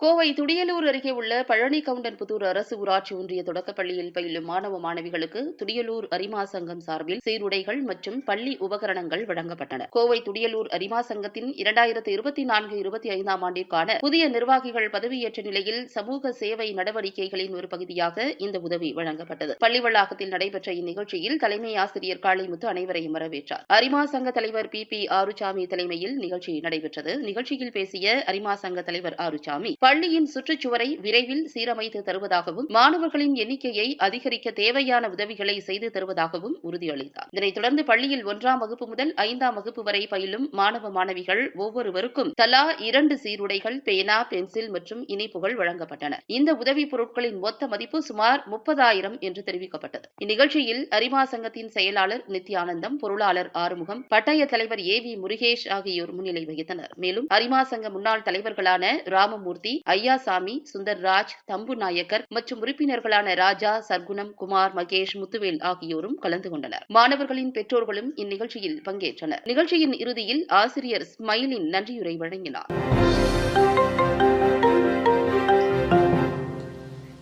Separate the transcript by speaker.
Speaker 1: கோவை துடியலூர் அருகே உள்ள பழனி கவுண்டன்புதூர் அரசு ஊராட்சி ஒன்றிய தொடக்கப்பள்ளியில் பயிலும் மாணவ மாணவிகளுக்கு துடியலூர் அரிமா சங்கம் சார்பில் சீருடைகள் மற்றும் பள்ளி உபகரணங்கள் வழங்கப்பட்டன. கோவை துடியலூர் அரிமா சங்கத்தின் இரண்டாயிரத்து இருபத்தி நான்கு இருபத்தி ஐந்தாம் ஆண்டிற்கான புதிய நிர்வாகிகள் பதவியேற்ற நிலையில் சமூக சேவை நடவடிக்கைகளின் ஒரு பகுதியாக இந்த உதவி வழங்கப்பட்டது. பள்ளி வளாகத்தில் நடைபெற்ற இந்நிகழ்ச்சியில் தலைமை ஆசிரியர் காளிமுத்து அனைவரையும் வரவேற்றார். அரிமா சங்க தலைவர் பி. பி. ஆறுசாமி தலைமையில் நிகழ்ச்சி நடைபெற்றது. நிகழ்ச்சியில் பேசிய அரிமா சங்க தலைவர் ஆறுசாமி பள்ளியின் சுற்றுச்சுவரை விரைவில் சீரமைத்து தருவதாகவும் மாணவர்களின் எண்ணிக்கையை அதிகரிக்க தேவையான உதவிகளை செய்து தருவதாகவும் உறுதியளித்தார். இதனைத் தொடர்ந்து பள்ளியில் ஒன்றாம் வகுப்பு முதல் ஐந்தாம் வகுப்பு வரை பயிலும் மாணவ மாணவிகள் ஒவ்வொருவருக்கும் தலா இரண்டு சீருடைகள் பேனா பென்சில் மற்றும் இனிப்புகள் வழங்கப்பட்டன. இந்த உதவிப் பொருட்களின் மொத்த மதிப்பு சுமார் முப்பதாயிரம் என்று தெரிவிக்கப்பட்டது. இந்நிகழ்ச்சியில் அரிமா சங்கத்தின் செயலாளர் நித்யானந்தம் பொருளாளர் ஆறுமுகம் பட்டய தலைவர் ஏ வி முருகேஷ் ஆகியோர் முன்னிலை வகித்தனர். மேலும் அரிமா சங்க முன்னாள் தலைவர்களான ராமமூர்த்தி ஐயாசாமி சுந்தர்ராஜ் தம்பு நாயக்கர் மற்றும் உறுப்பினர்களான ராஜா சர்க்குணம் குமார் மகேஷ் முத்துவேல் ஆகியோரும் கலந்து கொண்டனர். மாணவர்களின் பெற்றோர்களும் இந்நிகழ்ச்சியில் பங்கேற்றனர். நிகழ்ச்சியின் இறுதியில் ஆசிரியர் ஸ்மைலின் நன்றியுரை வழங்கினார்.